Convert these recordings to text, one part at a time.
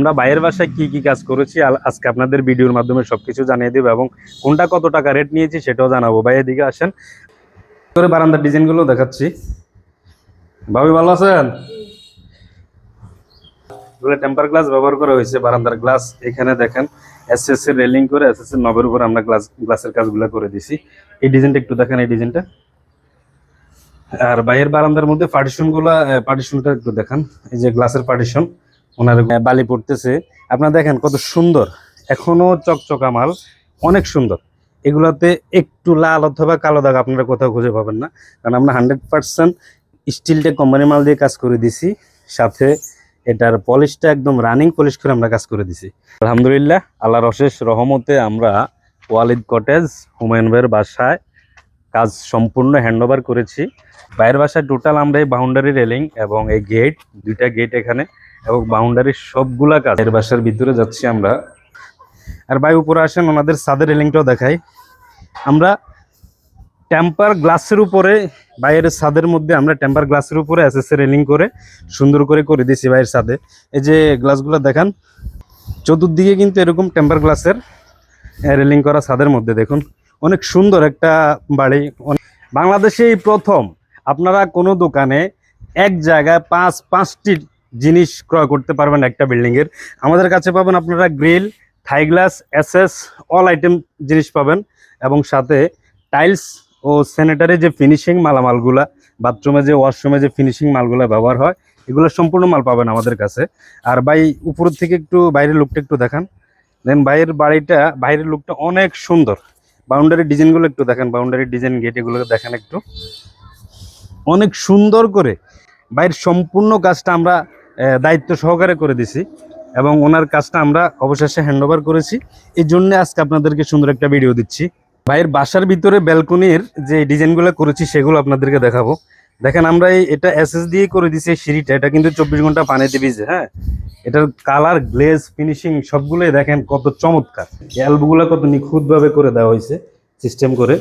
আমরা বাইরের বাসায় কি কি কাজ করেছি আজকে আপনাদের ভিডিওর মাধ্যমে সবকিছু জানিয়ে দেবো এবং কোনটা কত টাকা রেট নিয়েছি সেটাও জানাব। ভাই, এদিকে আসেন। করে বারান্দার ডিজাইনগুলো দেখাচ্ছি। ভাবি, ভালো আছেন? টেম্পার গ্লাস ব্যবহার করা হয়েছে, বারান্দার গ্লাস এখানে দেখেন এস এস এর রেলিং করে এস এস এর নবের উপর আমরা গ্লাস গ্লাসের কাজগুলো করে দিছি। এই ডিজাইনটা একটু দেখেন, এই ডিজাইনটা। আর বাইরের বারান্দার মধ্যে পার্টিশনগুলা পার্টিশনটা একটু দেখান। এই যে গ্লাসের পার্টিশন ওনার বালি পড়তেছে। আপনারা দেখেন কত সুন্দর। এখনও চকচকা মাল, অনেক সুন্দর। এগুলাতে একটু লাল অথবা কালো দাগ আপনারা কোথাও খুঁজে পাবেন না। কারণ আমরা হান্ড্রেড পার্সেন্ট স্টিলটা কোম্পানি মাল দিয়ে কাজ করে দিছি। সাথে এটার পলিশটা একদম রানিং পলিশ করে আমরা কাজ করে দিছি। আলহামদুলিল্লাহ, আল্লাহর অশেষ রহমতে আমরা ওয়ালিদ কটেজ, হুমায়ুন ভাইয়ের বাসায় কাজ সম্পূর্ণ হ্যান্ডওভার করেছি। বাইরের বাসায় টোটাল আমরা এই বাউন্ডারি রেলিং এবং এই গেট, দুইটা গেট এখানে এবং বাউন্ডারির সবগুলা কাজ এর বাসার ভিতরে যাচ্ছি আমরা। আর ভাই, উপরে আসেন, ওনাদের সাদের রেলিংটাও দেখাই। আমরা টেম্পার গ্লাসের উপরে বাইরের ছাদের মধ্যে আমরা টেম্পার গ্লাসের উপরে এস রেলিং করে সুন্দর করে করে দিয়েছি বাইরের ছাদে। এই যে গ্লাসগুলো দেখান, চতুর্দিকে কিন্তু এরকম টেম্পার গ্লাসের রেলিং করা ছাদের মধ্যে দেখুন। অনেক সুন্দর একটা বাড়ি। বাংলাদেশে এই প্রথম। আপনারা কোনো দোকানে এক জায়গায় পাঁচ, পাঁচটি জিনিস ক্রয় করতে পারবেন একটা বিল্ডিং এর। আমাদের কাছে পাবেন আপনারা grill Thai glass SS all item জিনিস পাবেন। এবং সাথে টাইলস ও স্যানিটারি যে ফিনিশিং মালামালগুলা বাথরুমে যে ওয়াশরুমে যে ফিনিশিং মালগুলা ব্যবহার হয়, এগুলো সম্পূর্ণ মাল পাবেন আমাদের কাছে। আর ভাই, উপর থেকে একটু বাইরের লুকটা একটু দেখান। দেন বাইরের বাড়িটা, বাইরের লুকটা অনেক সুন্দর। বাউন্ডারি ডিজাইনগুলো একটু দেখেন বাউন্ডারি ডিজাইন গেট এগুলো দেখেন একটু। অনেক সুন্দর করে বাইরের সম্পূর্ণ কাজটা আমরা দায়িত্ব সহকারে করে দিছি এবং ওনার কাজটা আমরা অবশেষে হ্যান্ড ওভার করেছি। এই জন্য আজকে আপনাদেরকে সুন্দর একটা ভিডিও দিচ্ছি। ভাইয়ের বাসার ভিতরে ব্যালকনির যে ডিজাইনগুলো করেছি সেগুলো আপনাদেরকে দেখাবো। দেখেন আমরা এই, এটা এসএস দিয়ে করে দিছি সিঁড়িটা। এটা কিন্তু চব্বিশ ঘণ্টা পানিতে ভিজে হ্যাঁ? এটার কালার গ্লেজ ফিনিশিং সবগুলোই দেখেন কত চমৎকার। অ্যালবগুলো কত নিখুঁতভাবে করে দেওয়া হয়েছে সিস্টেম করে।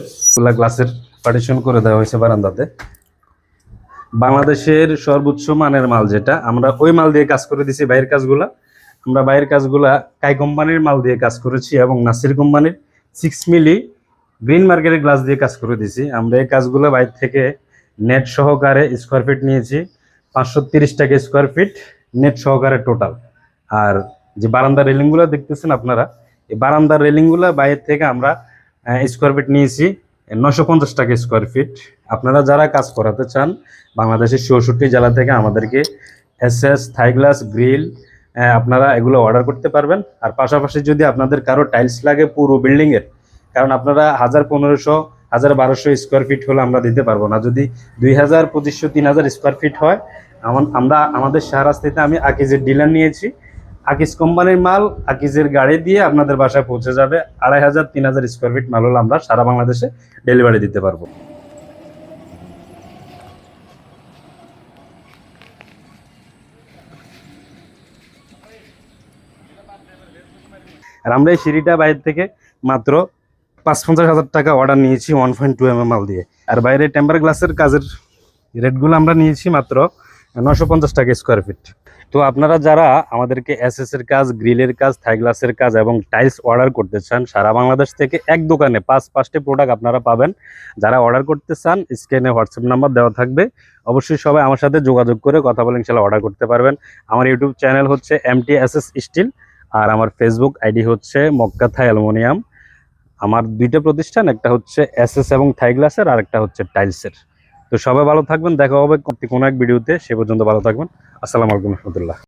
গ্লাসের পার্টিশন করে দেওয়া হয়েছে বারান্দাতে। বাংলাদেশের সর্বোচ্চ মানের মাল যেটা, আমরা ওই মাল দিয়ে কাজ করে দিছি বাইরের কাজগুলা। আমরা বাইরের কাজগুলা কাই কোম্পানির মাল দিয়ে কাজ করেছি এবং নাসির কোম্পানির সিক্স মিলি গ্রিন মার্কেটের গ্লাস দিয়ে কাজ করে দিছি। আমরা এই কাজগুলো বাইরে থেকে নেট সহকারে স্কোয়ার ফিট নিয়েছি। পাঁচশো তিরিশ টাকা স্কোয়ার ফিট নেট সহকারে টোটাল আর যে বারান্দার রেলিংগুলো দেখতেছেন আপনারা, এই বারান্দার রেলিংগুলো বাইরে থেকে আমরা স্কোয়ার ফিট নিয়েছি। নশো পঞ্চাশ টাকা স্কোয়ার ফিট আপনারা যারা কাজ করাতে চান, বাংলাদেশের চৌষট্টি জেলা থেকে আমাদেরকে এস থাই গ্লাস গ্রিল আপনারা এগুলো অর্ডার করতে পারবেন। আর পাশাপাশি যদি আপনাদের কারও টাইলস লাগে পুরো বিল্ডিংয়ের কারণ আপনারা হাজার পনেরোশো, হাজার বারোশো স্কোয়ার ফিট হলে আমরা দিতে পারব না। যদি দুই হাজার, পঁচিশশো, তিন হাজার স্কোয়ার ফিট হয় আমরা, আমাদের শাহরাস্তিতে আমি আকিজের ডিলার নিয়েছি। আকিজ কোম্পানির মাল আকিজের গাড়ি দিয়ে আপনাদের বাসায় পৌঁছে যাবে। আড়াই হাজার, তিন হাজার স্কোয়ার ফিট মাল হলে আমরা সারা বাংলাদেশে ডেলিভারি দিতে পারব। আর আমরা এই সিঁড়িটা বাইরে থেকে মাত্র পাঁচ পঞ্চাশ হাজার টাকা অর্ডার নিয়েছি ওয়ান পয়েন্ট টু এম মাল দিয়ে। আর বাইরে টেম্পার গ্লাসের কাজের রেটগুলো আমরা নিয়েছি মাত্র নশো পঞ্চাশ টাকা স্কোয়ার ফিট তো আপনারা যারা আমাদেরকে এসএস এর কাজ গ্রিলের কাজ থাই গ্লাসের কাজ এবং টাইলস অর্ডার করতে চান, সারা বাংলাদেশ থেকে এক দোকানে পাঁচ পাঁচটি প্রোডাক্ট আপনারা পাবেন। যারা অর্ডার করতে চান স্ক্রিনে হোয়াটসঅ্যাপ নাম্বার দেওয়া থাকবে। অবশ্যই সবাই আমার সাথে যোগাযোগ করে কথা বলে ইনশাল্লাহ অর্ডার করতে পারবেন। আমার ইউটিউব চ্যানেল হচ্ছে এমটি এস এস স্টিল আর আমার ফেসবুক আইডি হচ্ছে মক্কা থাই অ্যালুমিনিয়াম। আমার দুইটা প্রতিষ্ঠান, একটা হচ্ছে এস এস এবং থাই গ্লাসের আর একটা হচ্ছে টাইলসের তো সবাই ভালো থাকবেন, দেখা হবে কোনো এক ভিডিওতে, সে পর্যন্ত ভালো থাকবেন। আসসালামু আলাইকুম রহমতুল্লাহ।